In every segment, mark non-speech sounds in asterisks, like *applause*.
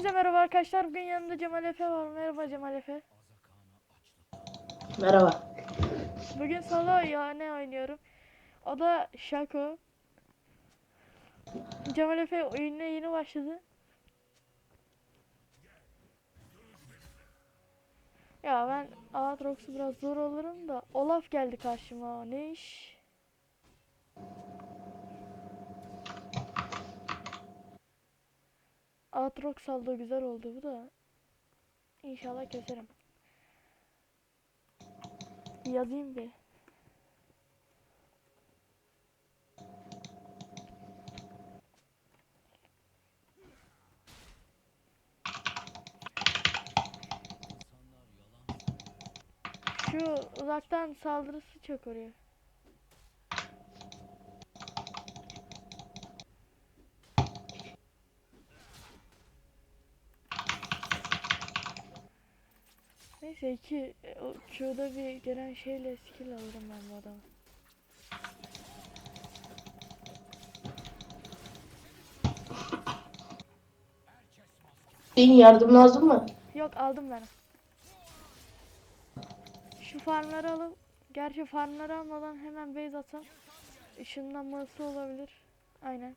Hepinize merhaba arkadaşlar. Bugün yanımda Cemal Efe var. Merhaba Cemal Efe. Merhaba. Bugün solo ya ne oynuyorum. O da Shaco. Cemal Efe oyununa yeni başladı. Ya ben Aatrox'u biraz zor olurum da Olaf geldi karşıma. Ne iş? Aatrox aldı güzel oldu bu da. İnşallah keserim. Yazayım bir. Şu uzaktan saldırısı çok oluyor. Neyse ki e, o Q'da bir gelen şeyle skill alırım ben bu adamı. Senin yardım lazım mı? Yok aldım ben. Şu farmları alıp gerçi farmları almadan hemen base atsam ışınlanması olabilir. Aynen.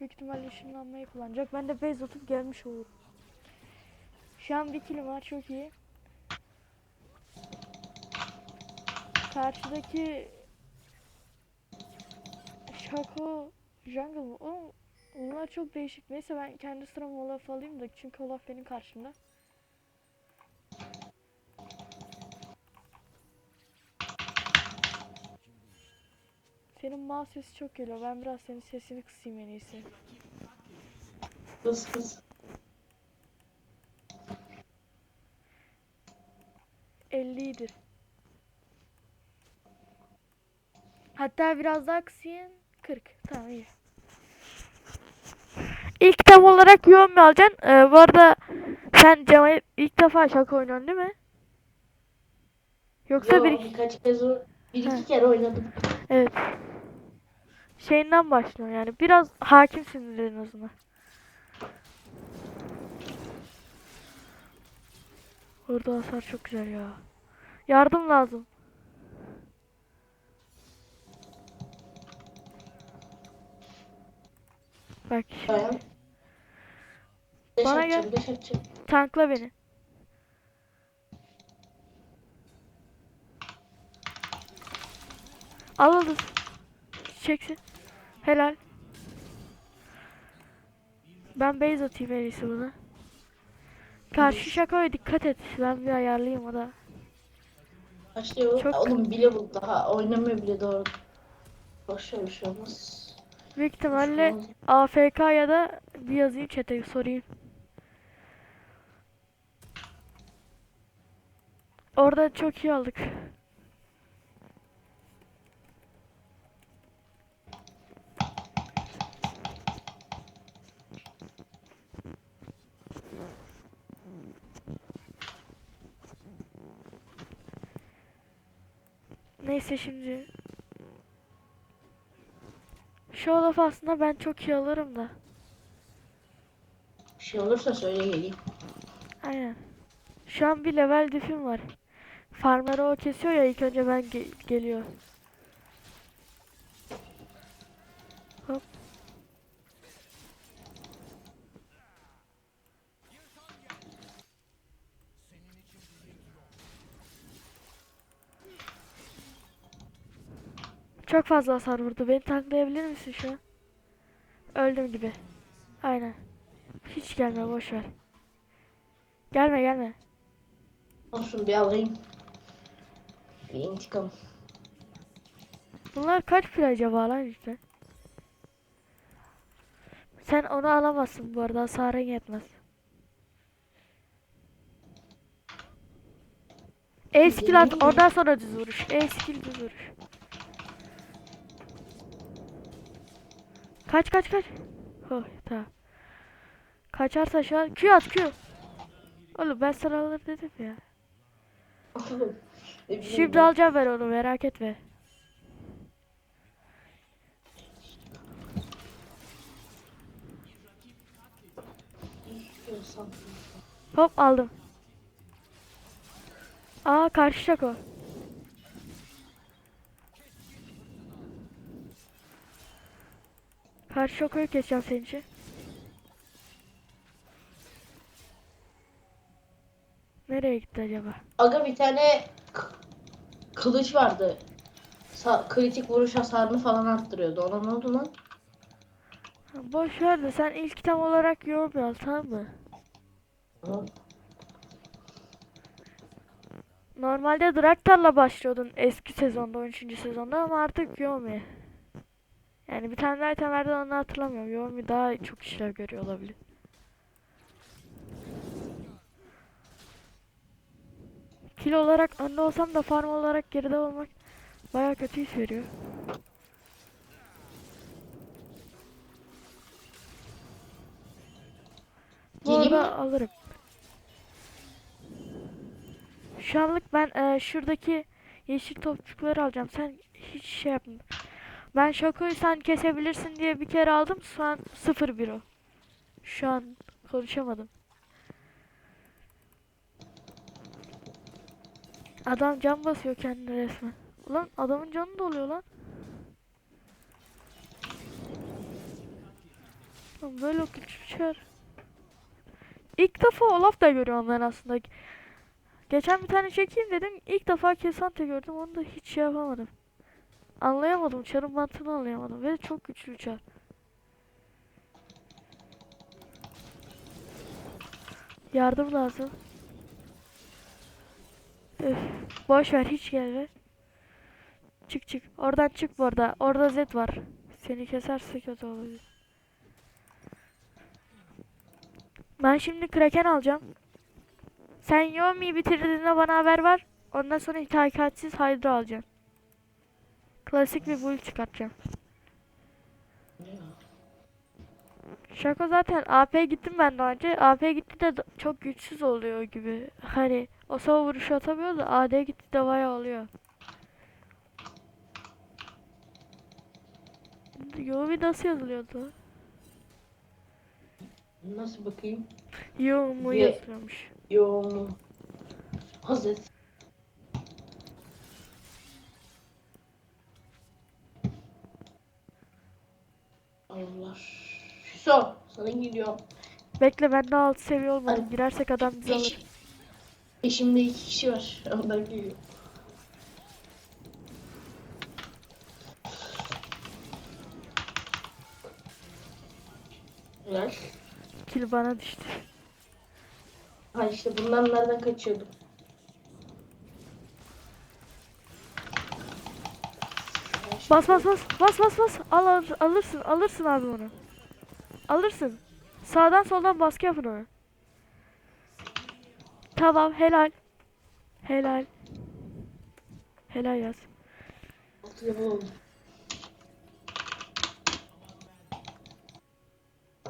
Büyük ihtimalle ışınlanmayı kullanacak. Ben de base atıp gelmiş olurum. Şu an bir kilim var çok iyi. Karşıdaki Shaco Jungle mı? Oğlum, Bunlar çok değişik. Neyse ben kendi sıramı Olaf alayım da çünkü Olaf benim karşımda. Senin mouse sesi çok geliyor. Ben biraz senin sesini kısayım en iyisi. Kız kız. 50'dir. Hatta biraz daha kısayım. 40. Tamam iyi. İlk tam olarak yoğun mu alacaksın? Ee, bu arada sen Cemal ilk defa şaka oynuyorsun değil mi? Yoksa Yo, bir birkaç kez o- bir iki kere oynadım. evet. Şeyinden başlıyor yani. Biraz hakimsindir en azından. Burada hasar çok güzel ya. Yardım lazım. Bak şimdi. Beş Bana gel. tankla beni. Al. Çeksin. Helal. Ben base atayım en iyisi buna. Karşı şakaya dikkat et. Ben bir ayarlayayım o da. Başlıyor. Çok- Oğlum bile bu daha oynamıyor bile doğru. Boşver bir şey olmaz. Büyük şey ihtimalle. AFK ya da bir yazayım chat'e sorayım. Orada çok iyi aldık. Neyse şimdi şu olaf aslında ben çok iyi alırım da. Bir şey olursa söyle geleyim. Aynen. Şu an bir level difim var. Farmları o kesiyor ya ilk önce ben ge- geliyor. Hop. Çok fazla hasar vurdu. Beni tanklayabilir misin şu an? Öldüm gibi. Aynen. Hiç gelme boş ver. Gelme gelme. Olsun bir alayım. Bir intikam. Bunlar kaç pil acaba lan işte? Sen onu alamazsın bu arada hasarın yetmez. E skill at ondan sonra düz vuruş. E skill düz vuruş. Kaç kaç kaç. Oh tamam. Kaçarsa şu an Q at Q. Oğlum ben sana alır dedim ya. *laughs* Şimdi alacağım ben onu merak etme. Hop aldım. Aa karşı Şako. Karşı Şako'yu keseceğim senin için. Nereye gitti acaba? Aga bir tane kılıç vardı. Sa- kritik vuruş hasarını falan arttırıyordu. Ona ne oldu lan? Boş ver de sen ilk tam olarak yorum yaz tamam mı? Hı. Normalde Draktar'la başlıyordun eski sezonda 13. sezonda ama artık Yomi. Yani bir tane daha item verdi onu hatırlamıyorum. Yomi daha çok işler görüyor olabilir. Kilo olarak önde olsam da farm olarak geride olmak baya kötü his veriyor. Bu arada alırım. Şu anlık ben e, şuradaki yeşil topçukları alacağım. Sen hiç şey yapma. Ben Şako'yu sen kesebilirsin diye bir kere aldım. Şu an 0-1 o. Şu an konuşamadım. Adam can basıyor kendine resmen. Ulan adamın canı doluyor lan. Lan böyle küçükler. İlk defa Olaf da görüyorum ben aslında. Geçen bir tane çekeyim dedim. İlk defa Kesante gördüm. Onu da hiç şey yapamadım. Anlayamadım. Çarın mantığını anlayamadım. Ve çok güçlü çar. Yardım lazım. Öf. Boş ver hiç gelme. Çık çık. Oradan çık bu arada. Orada Z var. Seni keserse kötü olabilir. Ben şimdi Kraken alacağım. Sen Yomi'yi bitirdiğinde bana haber ver. Ondan sonra hitakatsiz Hydra alacağım. Klasik bir build çıkartacağım. Şaka zaten AP gittim ben daha önce. AP gitti de çok güçsüz oluyor gibi. Hani o sava vuruşu atamıyor da AD gitti de bayağı oluyor. Yomi nasıl yazılıyordu? Nasıl bakayım? Yomi Ye- yazılıyormuş. Yo. Hazır. Allah. Füso. Sana geliyor. Bekle ben daha alt seviye olmadım. Girersek adam bizi alır. Eş, eşimde iki kişi var. *laughs* Onlar geliyor. Helal. Kill bana düştü. Ha işte bundan nereden kaçıyordum? Bas bas bas bas bas bas al, al alırsın alırsın abi onu. Alırsın. Sağdan soldan baskı yapın onu. Tamam helal. Helal. Helal yaz.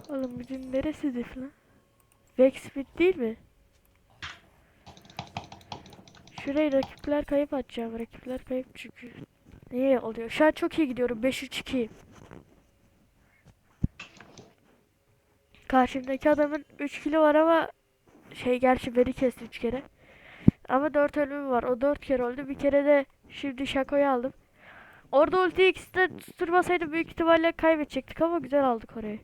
Oğlum bugün neresi dif lan? Vexfit değil mi? Şurayı rakipler kayıp atacağım. Rakipler kayıp çünkü. Niye oluyor? Şu an çok iyi gidiyorum. 5-3-2. Karşımdaki adamın 3 kilo var ama şey gerçi beni kesti 3 kere. Ama 4 ölümü var. O 4 kere öldü. Bir kere de şimdi Şako'yu aldım. Orada ulti ikisi de tutturmasaydı büyük ihtimalle kaybedecektik ama güzel aldık orayı.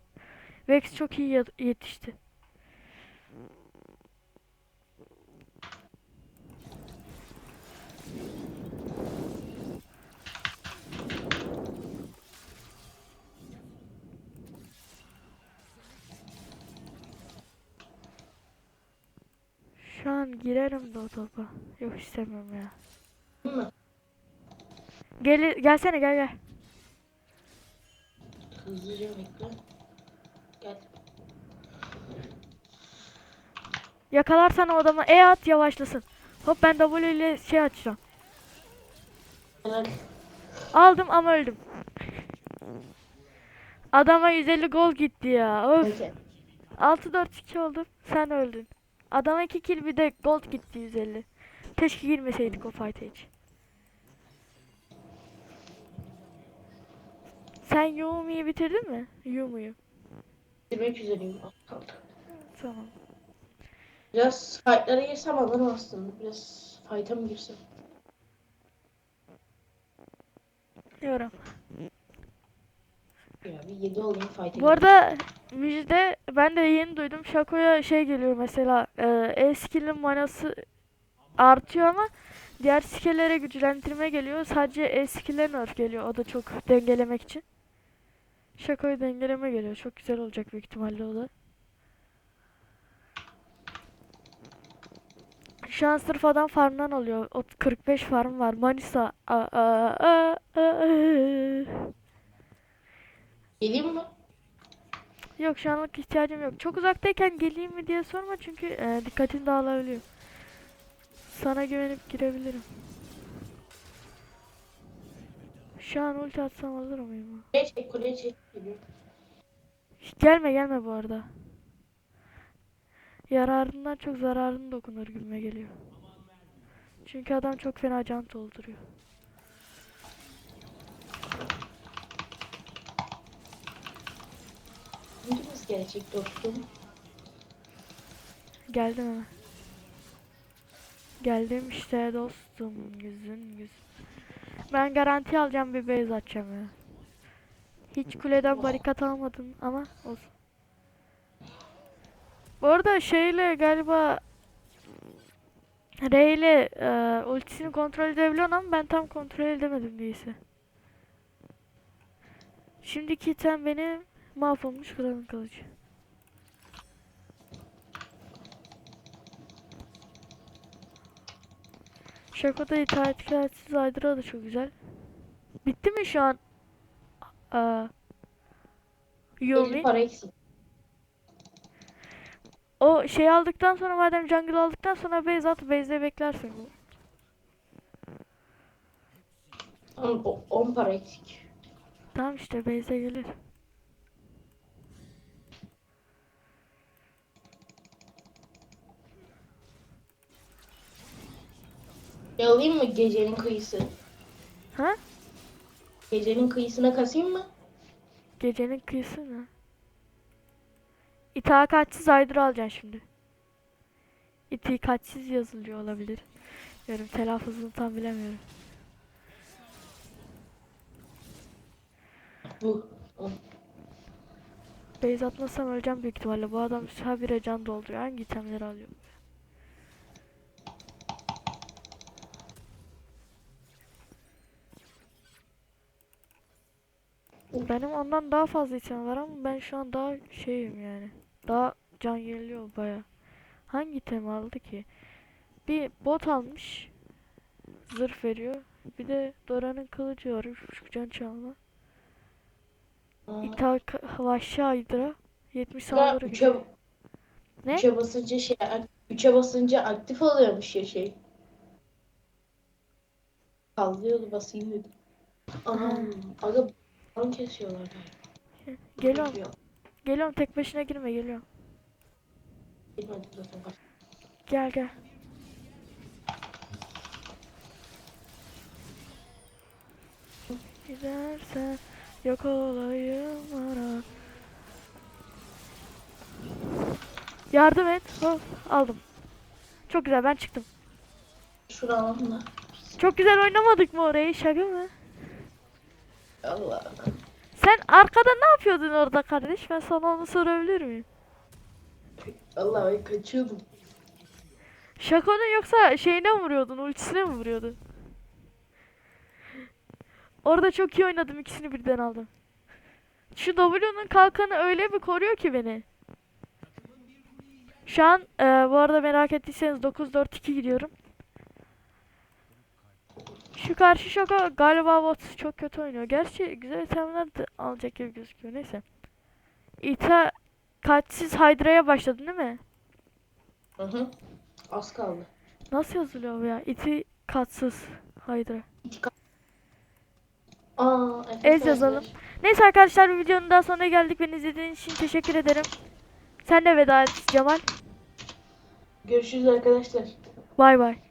Vex çok iyi yetişti. Şu an girerim de o topa. Yok istemiyorum ya. Gel gelsene gel gel. Hızlıca bekle. Gel. Yakalarsan o adama E at yavaşlasın. Hop ben W ile şey açacağım. Aldım ama öldüm. Adama 150 gol gitti ya. Öf. Peki. 6-4-2 oldum. Sen öldün. Adama 2 kill bir de gold gitti 150. Keşke girmeseydik o fight'a hiç. Sen Yumi'yi bitirdin mi? Yumi'yi. Bitirmek üzereyim. Kaldı. Tamam. Biraz fightlara girsem alırım aslında. Biraz fight'a mı girsem? Diyorum. Ya bir 7 olayım fight'a Bu arada müjde ben de yeni duydum. Şako'ya şey geliyor mesela e, E skill'in manası artıyor ama diğer skill'lere güçlendirme geliyor. Sadece E skill'e nerf geliyor. O da çok dengelemek için. Şako'yu dengeleme geliyor. Çok güzel olacak büyük ihtimalle o da. Şu an sırf adam farmdan alıyor. O 45 farm var. Manisa. Aa, aa, aa, aa. Geleyim mi? Yok şu anlık ihtiyacım yok. Çok uzaktayken geleyim mi diye sorma çünkü e, dikkatin dağılabiliyor. Sana güvenip girebilirim. Şu an ulti atsam alır mıyım? Kuleye çek, kuleye çek. Gelme gelme bu arada. Yararından çok zararın dokunur gibime geliyor. Çünkü adam çok fena can dolduruyor. Gelecek dostum? Geldim hemen. Geldim işte dostum yüzün yüz. Ben garanti alacağım bir base atacağım ya. Hiç kuleden barikat almadım ama olsun. Bu arada şeyle galiba Rey ile e, ultisini kontrol edebiliyorsun ama ben tam kontrol edemedim neyse. Şimdiki item benim mahvolmuş kralın kılıcı. Şakoda itaat itaatsiz Aydra da çok güzel. Bitti mi şu an? Aa, 50 Yomi. para eksik. O şey aldıktan sonra madem jungle aldıktan sonra base at base'de beklersin. Tamam, o- 10 para eksik. Tamam işte base'e gelir. Ya alayım mı gecenin kıyısı? Ha? Gecenin kıyısına kasayım mı? Gecenin kıyısı mı? İtakatsiz Aydra alacaksın şimdi. İtikatsiz yazılıyor olabilir. Diyorum telaffuzunu tam bilemiyorum. Bu. O. Base atmasam öleceğim büyük ihtimalle. Bu adam habire can dolduruyor. Hangi itemleri alıyor? Benim ondan daha fazla item var ama ben şu an daha şeyim yani. Daha can yeniliyor baya. Hangi item aldı ki? Bir bot almış. Zırh veriyor. Bir de Dora'nın kılıcı var. 3.5 can çalma. İthak vahşi Hydra. 70 Ya saldırı. üçe, Ne? üçe basınca şey, üçe basınca aktif oluyormuş ya şey. Kaldırıyordu basayım dedim. Anam, aga ban kesiyorlar galiba. Geliyorum. Geliyorum tek başına girme geliyorum. Zaten. Gel gel. Gidersen yok olayım ara. Yardım et. Hop, aldım. Çok güzel ben çıktım. Şunu alalım da. Çok güzel oynamadık mı orayı şaka mı? Allah. Sen arkada ne yapıyordun orada kardeş? Ben sana onu sorabilir miyim? Allah ben kaçıyordum. Şakonun yoksa şeyine mi vuruyordun? Ultisine mi vuruyordun? Orada çok iyi oynadım. ikisini birden aldım. Şu W'nun kalkanı öyle bir koruyor ki beni. Şu an e, bu arada merak ettiyseniz 9-4-2 gidiyorum. Şu karşı şaka galiba bot çok kötü oynuyor. Gerçi güzel itemler de alacak gibi gözüküyor. Neyse. İta kaçsız Hydra'ya başladın değil mi? Hı hı. Az kaldı. Nasıl yazılıyor bu ya? İti katsız Hydra. Aa, Ez Efes yazalım. Neyse arkadaşlar videonun daha sonuna geldik. Beni izlediğiniz için teşekkür ederim. Sen de veda et Cemal. Görüşürüz arkadaşlar. Bay bay.